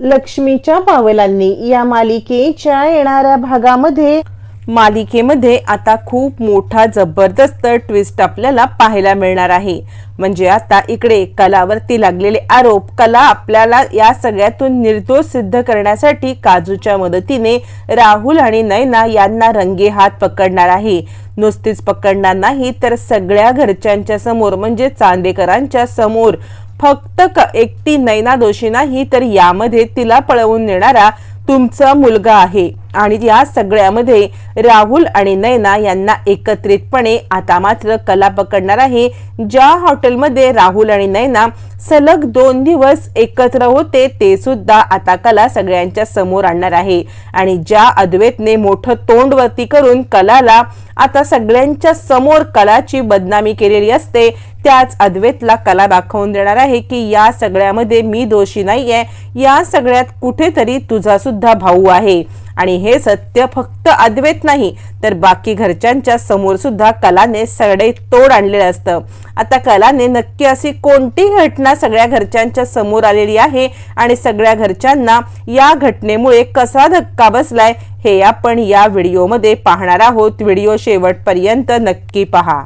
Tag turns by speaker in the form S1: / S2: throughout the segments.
S1: लक्ष्मीच्या पावलांनी या मालिकेच्या येणाऱ्या भागामध्ये मालिकेमध्ये आता खूप मोठा जबरदस्त ट्विस्ट आपल्याला पाहायला मिळणार आहे. म्हणजे आता इकडे कलावरती लागलेले आरोप कला आपल्याला या सगळ्यातून निर्दोष सिद्ध करण्यासाठी काजूच्या मदतीने राहुल आणि नयना यांना रंगे हात पकडणार आहे. नुसतीच पकडणार नाही तर सगळ्या घरच्यांच्या समोर म्हणजे चांदेकरांच्या समोर. फक्त क- एकटी नैना दोषी नाही तर यामध्ये तिला पळवून नेणारा तुमचा मुलगा आहे. आणि या सगळ्यामध्ये राहुल आणि नैना यांना एकत्रितपणे आता मात्र कला पकडणार आहे. ज्या हॉटेलमध्ये राहुल आणि नैना सलग दोन दिवस एकत्र होते ते सुद्धा आता कला सगळ्यांच्या समोर आणणार आहे. आणि ज्या अद्वैतने मोठं तोंड वरती करून कलाला आता सगळ्यांच्या समोर कलाची बदनामी केलेली असते त्याच अद्वैतला कला दाखवून देणार आहे की या सगळ्यामध्ये मी दोषी नाहीये या सगळ्यात कुठेतरी तुझा सुद्धा भाऊ आहे. आणि हे सत्य फक्त अद्वैत नाही तर बाकी घरच्यांच्या समोर सुद्धा कलाने सगळे तोड आणलेलं असतं. आता कलाने नक्की अशी कोणती घटना सगळ्या घरच्यांच्या समोर आलेली आहे आणि सगळ्या घरच्यांना या घटनेमुळे कसा धक्का बसलाय हे आपण या व्हिडिओमध्ये पाहणार आहोत. व्हिडिओ शेवटपर्यंत नक्की पहा.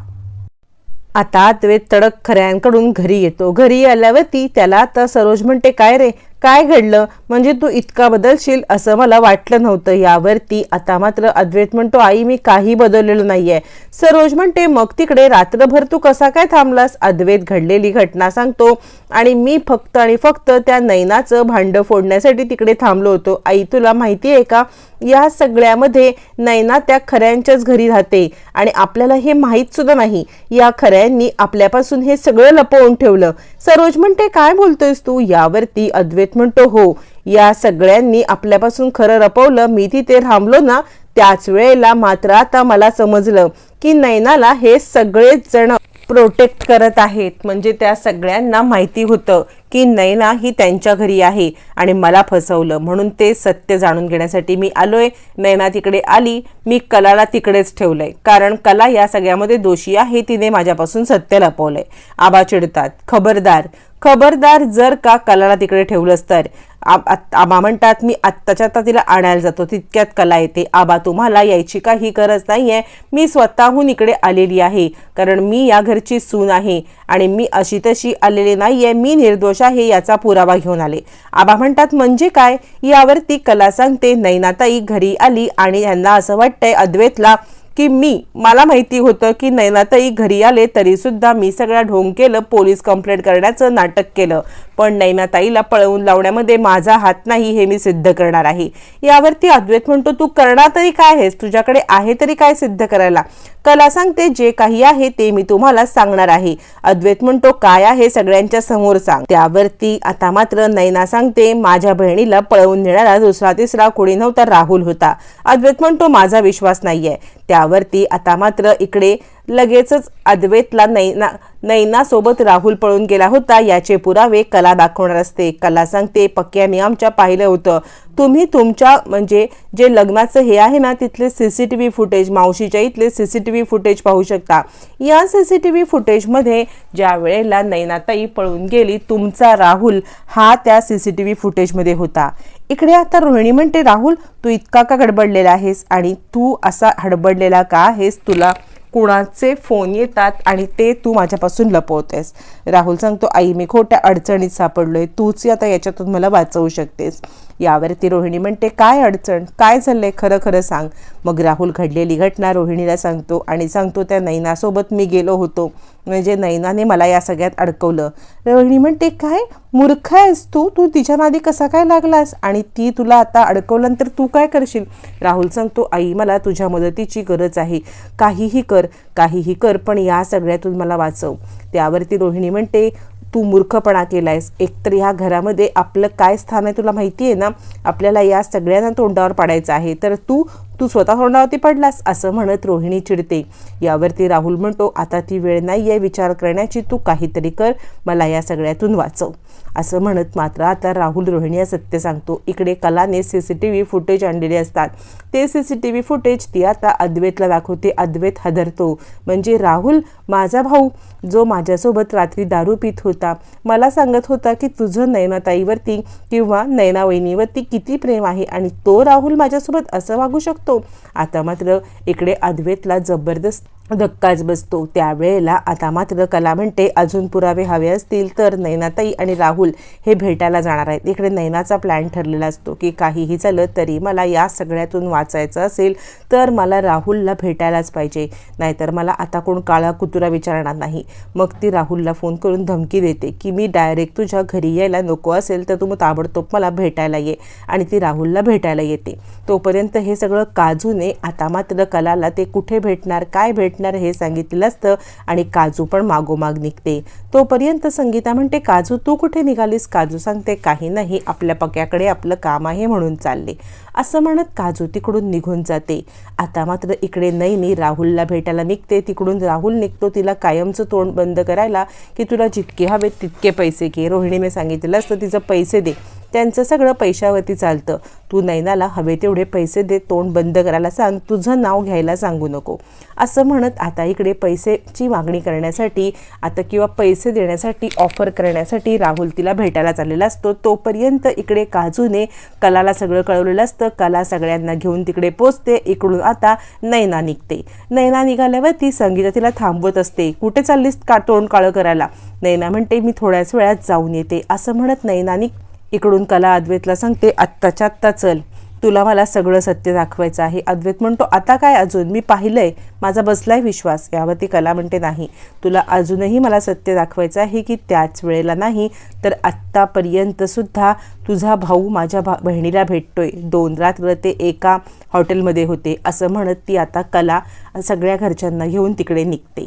S1: आता द्वैत तडक खऱ्यांकडून घरी येतो. घरी आल्यावरती त्याला आता सरोज म्हणते काय रे? काय घडलं? म्हणजे तू इतका बदलशील असं मला वाटलं नव्हतं यावरती. आता मात्र अद्वैत म्हणतो आई मी काही बदललेलं नाहीये. सरोज म्हणते मग तिकडे रात्रभर तू कसा काय थांबलास? अद्वैत घडलेली घटना सांगतो आणि मी फक्त आणि फक्त त्या नैनाचं भांडं फोडण्यासाठी तिकडे थांबलो होतो. आई तुला माहिती आहे का? या सगळ्यामध्ये नैना त्या खऱ्यांच्याच घरी राहते आणि आपल्याला हे माहीत सुद्धा नाही. या खऱ्यांनी आपल्यापासून हे सगळं लपवून ठेवलं. सरोज म्हणते काय बोलतोयस तू? यावरती अद्वैत म्हणतो हो. या सगळ्यांनी आपल्यापासून खरं रपवलं मी तिथे थांबलो ना त्याच वेळेला मात्र आता मला समजलं की नैनाला हे सगळेच जण प्रोटेक्ट करत आहेत. म्हणजे त्या सगळ्यांना माहिती होतं. की नैना ही त्यांच्या घरी आहे आणि मला फसवलं म्हणून ते सत्य जाणून घेण्यासाठी मी आलोय. नैना तिकडे आली. मी कलाला तिकडेच ठेवलंय. कारण कला या सगळ्यामध्ये दोषी आहे तिने माझ्यापासून सत्य लपवलंय. आबा चिडतात. खबरदार. खबरदार जर का कलाला तिकडे ठेवलंस तर. आबा म्हणतात मी आत्ताच्या आता तिला आणायला जातो तितक्यात कला येते. आबा तुम्हाला यायची काही गरज नाही आहे मी स्वतःहून इकडे आलेली आहे कारण मी या घरची सून आहे आणि मी अशी तशी आलेली नाही आहे मी निर्दोष आहे याचा पुरावा घेऊन आले. आबा म्हणतात म्हणजे काय? यावरती कला सांगते नैनाताई घरी आली आणि यांना असं वाटतंय अद्वैतला की मी मला माहिती होतं की नैनाताई घरी आले तरीसुद्धा मी सगळ्या ढोंग केलं पोलीस कंप्लेंट करण्याचं नाटक केलं. पण नैनाताईला पळवून लावण्यामध्ये माझा हात नाही हे मी सिद्ध करणार आहे. यावरती अद्वैत म्हणतो तू करणार तरी काय आहेस? तुझ्याकडे आहे तरी काय सिद्ध करायला? कला सांगते जे काही आहे ते मी तुम्हाला सांगणार आहे. अद्वैत म्हणतो काय आहे सगळ्यांच्या समोर सांग. त्यावरती आता मात्र नैना सांगते माझ्या बहिणीला पळवून नेणारा दुसरा तिसरा कोणी नव्हता राहुल होता. अद्वैत म्हणतो माझा विश्वास नाहीये. त्यावरती आता मात्र इकडे लगेचच अद्वैतला नाही नैना नैनासोबत राहुल पळून गेला होता. याचे पुरावे कला दाखवणार असते. कला सांगते पक्क्याने आमच्या पाहिलं होतं. तुम्ही तुमच्या म्हणजे जे लग्नाचं हे आहे ना तिथले C C T V footage मावशीच्या इथले C C T V footage पाहू शकता. या सी सी टी व्ही फुटेजमध्ये ज्या वेळेला नैनाताई पळून गेली तुमचा राहुल हा त्या सी सी टी व्ही फुटेजमध्ये होता. इकडे आता रोहिणी म्हणते राहुल तू इतका का गडबडलेला आहेस? आणि तू असा हडबडलेला का आहेस? तुला कुणाचे फोन येतात आणि ते तू माझ्यापासून लपवतेस. राहुल सांगतो आई मी खोट्या अडचणीत सापडलोय. तूच आता याच्यातून मला वाचवू शकतेस. यावरती रोहिणी म्हणते काय अडचण? काय झालंय? खरं खरं सांग. मग राहुल घडलेली घटना रोहिणीला सांगतो आणि सांगतो त्या नैनासोबत मी गेलो होतो. म्हणजे नैनाने मला या सगळ्यात अडकवलं. रोहिणी म्हणते काय? मूर्ख आहेस तू? तू तिच्या नादी कसा काय लागलास? आणि ती तुला आता अडकवल्यानंतर तू काय करशील? राहुल सांगतो आई मला तुझ्या मदतीची गरज आहे. काहीही कर काहीही कर पण या सगळ्यातून मला वाचव. त्यावरती रोहिणी म्हणते तू मूर्खपणा केलायस एकतर ह्या घरामध्ये आपलं काय स्थान आहे तुला माहिती आहे ना? आपल्याला या सगळ्यांना तोंडावर पाडायचं आहे. तर तू तू स्वतः तोंडावरती पडलास असं म्हणत रोहिणी चिडते. यावरती राहुल म्हणतो आता ती वेळ नाही आहे विचार करण्याची तू काहीतरी कर मला या सगळ्यातून वाचव. असं म्हणत मात्र आता राहुल रोहिणी सत्य सांगतो. इकडे कलाने C C T V footage आणलेले असतात. ते C C T V footage ती आता अद्वैतला दाखवते. अद्वैत हदरतो. म्हणजे राहुल माझा भाऊ जो माझ्यासोबत रात्री दारू पित होता मला सांगत होता की तुझं नयनाताईवरती किंवा नयनावहिनीवरती किती प्रेम आहे आणि तो राहुल माझ्यासोबत असं वागू शकतो? आता मात्र इकडे अद्वैतला जबरदस्त धक्काच बसतो. त्यावेळेला आता मात्र कला म्हणते अजून पुरावे हवे असतील तर नैनाताई आणि राहुल हे भेटायला जाणार आहेत. इकडे नैनाचा प्लॅन ठरलेला असतो की काहीही झालं तरी मला या सगळ्यातून वाचायचं असेल तर मला राहुलला भेटायलाच पाहिजे. नाहीतर मला आता कोण काळा कुतुरा विचारणार नाही. मग ती राहुलला फोन करून धमकी देते की मी डायरेक्ट तुझ्या घरी यायला नको असेल तर तू मग ताबडतोब मला भेटायला ये. आणि ती राहुलला भेटायला येते. तोपर्यंत हे सगळं काजूने आता मात्र कलाला ते कुठे भेटणार काय भेट भेटणार हे सांगितलेलं असतं आणि काजू पण मागोमाग निघते. तोपर्यंत संगीता म्हणते काजू तू कुठे निघालीस? काजू सांगते काही नाही आपल्या पक्याकडे आपलं काम आहे म्हणून चालले. असं म्हणत काजू तिकडून निघून जाते. आता मात्र इकडे नैनी राहुलला भेटायला निघते. तिकडून राहुल निघतो तिला कायमचं तोंड बंद करायला की तुला जितके हवेत तितके पैसे घे. रोहिणीने सांगितलेलं असतं तिचं पैसे दे. त्यांचं सगळं पैशावरती चालतं. तू नैनाला हवे तेवढे पैसे दे तोंड बंद करायला सांग तुझं नाव घ्यायला सांगू नको. असं म्हणत आता इकडे पैसेची मागणी करण्यासाठी आता किंवा पैसे देण्यासाठी ऑफर करण्यासाठी राहुल तिला भेटायला चाललेला असतो. तोपर्यंत इकडे काजूने कलाला सगळं कळवलेलं असतं. कला सगळ्यांना घेऊन तिकडे पोचते. इकडून आता नैना निघते. नैना निघाल्यावरती संगीता तिला थांबवत असते. कुठे चाललीस का तोंड काळं करायला? नैना म्हणते मी थोड्याच वेळात जाऊन येते. असं म्हणत नैनानी इकडून कला अद्वैतला सांगते आत्ताच्या आत्ता चल तुला मला सगळं सत्य दाखवायचं आहे. अद्वैत म्हणतो आता काय अजून? मी पाहिलंय माझा बसलाय विश्वास यावरती कला म्हणते नाही तुला अजूनही मला सत्य दाखवायचं आहे की त्याच वेळेला नाही तर आत्तापर्यंत सुद्धा तुझा भाऊ माझ्या भा बहिणीला भेटतोय. दोन रात्र ते एका हॉटेलमध्ये होते. असं म्हणत ती आता कला सगळ्या घरच्यांना घेऊन तिकडे निघते.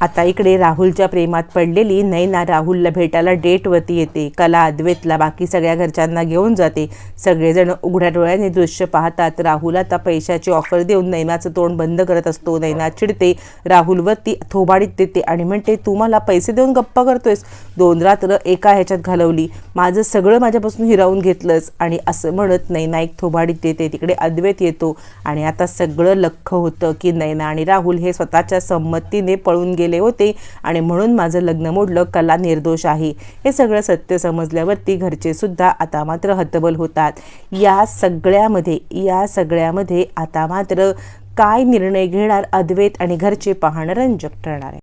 S1: आता इकडे राहुलच्या प्रेमात पडलेली नैना राहुलला भेटायला डेटवरती येते. कला अद्वैतला बाकी सगळ्या घरच्यांना घेऊन जाते. सगळेजण उघड्या डोळ्याने दृश्य पाहतात. राहुल आता पैशाची ऑफर देऊन नैनाचं तोंड बंद करत असतो. नैना चिडते. राहुलवर ती थोबाडीत देते आणि म्हणते तू मला पैसे देऊन गप्पा करतोयस. दोन रात्र एका ह्याच्यात घालवली. माझं सगळं माझ्यापासून हिरावून घेतलंच आणि असं म्हणत नैना एक थोबाडीत देते. तिकडे अद्वैत येतो. आणि आता सगळं लख्ख होतं की नैना आणि राहुल हे स्वतःच्या संमतीने पळून गेले. होते आणि म्हणून माझं लग्न मोडलं कला निर्दोष आहे. हे सगळं सत्य समजल्यावरती घरचे सुद्धा आता मात्र हतबल होतात. या सगळ्यामध्ये या सगळ्यामध्ये आता मात्र काय निर्णय घेणार अद्वैत आणि घरचे पाहणं रंजक ठरणार आहे?